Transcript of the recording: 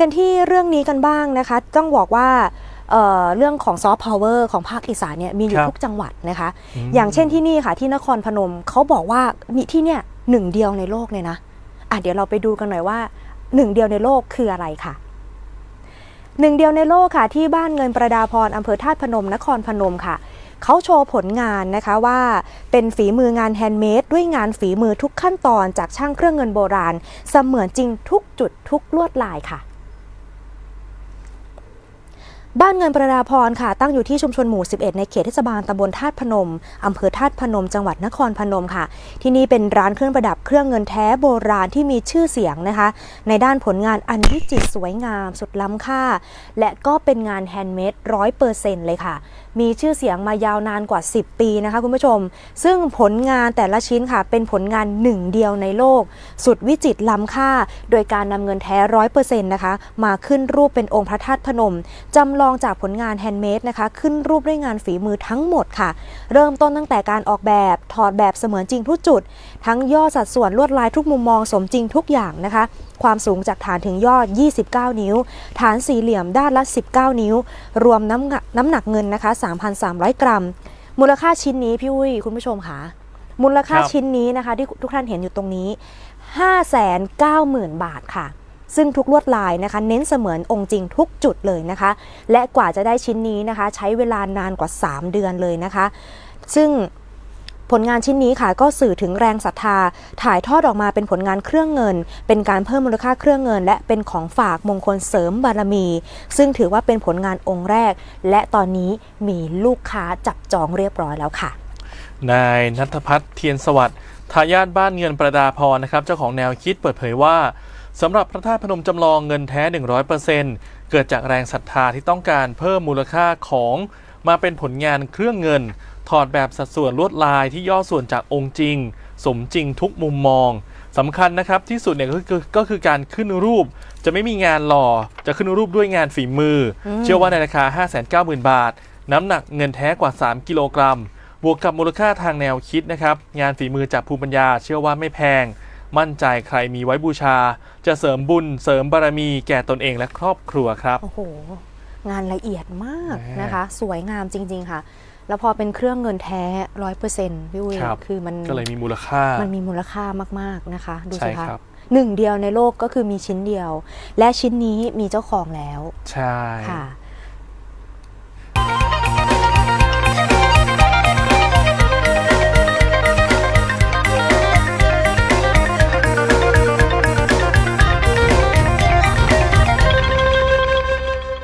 กันที่เรื่องนี้กันบ้างนะคะ ต้องบอกว่าเอ่อเรื่องของซอฟต์พาวเวอร์ของภาคอีสานเนี่ยมีอยู่ครับทุกจังหวัดนะคะมอย่างเช่นที่นี่ค่ะที่นครพนมเขาบอกว่ามีที่เนี่ยหนึ่งเดียวในโลกเลยนะอะเดี๋ยวเราไปดูกันหน่อยว่าหนึ่งเดียวในโลกคืออะไรค่ะหนึ่งเดียวในโลกค่ะที่บ้านเงินประดาพรอำเภอธาตุพนมนครพนมค่ะ เขาโชว์ผลงานนะคะว่าเป็นฝีมืองานแฮนด์เมดด้วยงานฝีมือทุกขั้นตอนจากช่างเครื่องเงินโบราณ เสมือนจริงทุกจุดทุกลวดลายค่ะบ้านเงินประดาพรค่ะ ตั้งอยู่ที่ชุมชนหมู่ 11 ในเขตเทศบาลตำบลธาตุพนม อำเภอธาตุพนม จังหวัดนครพนมค่ะ ที่นี่เป็นร้านเครื่องประดับเครื่องเงินแท้โบราณที่มีชื่อเสียงนะคะ ในด้านผลงานอันวิจิตรสวยงาม สุดล้ำค่า และก็เป็นงานแฮนด์เมดร้อยเปอร์เซ็นต์เลยค่ะ มีชื่อเสียงมายาวนานกว่า 10 ปีนะคะคุณผู้ชม ซึ่งผลงานแต่ละชิ้นค่ะ เป็นผลงานหนึ่งเดียวในโลก สุดวิจิตรล้ำค่า โดยการนำเงินแท้ร้อยเปอร์เซ็นต์นะคะ มาขึ้นรูปเป็นองค์พระธาตุพนมจำลองจากผลงานแฮนด์เมดนะคะ ขึ้นรูปด้วยงานฝีมือทั้งหมดค่ะ เริ่มต้นตั้งแต่การออกแบบถอดแบบเสมือนจริงทุกจุด ทั้งย่อสัดส่วนลวดลายทุกมุมมองสมจริงทุกอย่างนะคะความสูงจากฐานถึงยอด 29 นิ้ว ฐานสี่เหลี่ยมด้านละ 19 นิ้ว รวมน้ำหนักน้ำหนักเงินนะคะ3,300 กรัม มูลค่าชิ้นนี้พี่อุ้ยคุณผู้ชมค่ะ มูลค่าครับ ชิ้นนี้นะคะ ที่ทุกท่านเห็นอยู่ตรงนี้ 590,000 บาทค่ะ ซึ่งทุกลวดลายนะคะ เน้นเสมือนองค์จริงทุกจุดเลยนะคะ และกว่าจะได้ชิ้นนี้นะคะ ใช้เวลานานกว่า 3 เดือนเลยนะคะ ซึ่ง ผลงานชิ้นนี้ค่ะก็สื่อถึงแรงศรัทธา ถ่ายทอดออกมาเป็นผลงานเครื่องเงิน เป็นการเพิ่มมูลค่าเครื่องเงิน และเป็นของฝากมงคลเสริมบารมี ซึ่งถือว่าเป็นผลงานองค์แรก และตอนนี้มีลูกค้าจับจองเรียบร้อยแล้วค่ะ นายนัทพัฒน์เทียนสวัสดิ์ทายาทบ้านเงินประดาพรนะครับเจ้าของแนวคิดเปิดเผยว่าสำหรับพระธาตุพนมจำลองเงินแท้ 100%เกิดจากแรงศรัทธาที่ต้องการเพิ่มมูลค่าของมาเป็นผลงานเครื่องเงิน ถอดแบบสัดส่วนลวดลายที่ย่อส่วนจากองค์จริง สมจริงทุกมุมมองสำคัญนะครับที่สุดเนี่ยก็คือก็คือการขึ้นรูป จะไม่มีงานหล่อจะขึ้นรูปด้วยงานฝีมืออม เชื่อว่าในราคา 590,000 บาท น้ำหนักเงินแท้กว่า 3 กิโลกรัม บวกกับมูลค่าทางแนวคิดนะครับ งานฝีมือจากภูมิปัญญา เชื่อว่าไม่แพง มั่นใจใครมีไว้บูชา จะเสริมบุญ เสริมบารมีแก่ตนเองและครอบครัวครับ โอ้โห งานละเอียดมากแหมนะคะ สวยงามจริง ๆ ค่ะ แล้วพอเป็นเครื่องเงินแท้ร้อยเปอร์เซ็นต์พี่อุ้ยครับ คือมันก็เลยมีมูลค่า มันมีมูลค่ามาก ๆ นะคะ ดูใช่สิคะครับ หนึ่งเดียวในโลกก็คือมีชิ้นเดียว และชิ้นนี้มีเจ้าของแล้วใช่ ค่ะ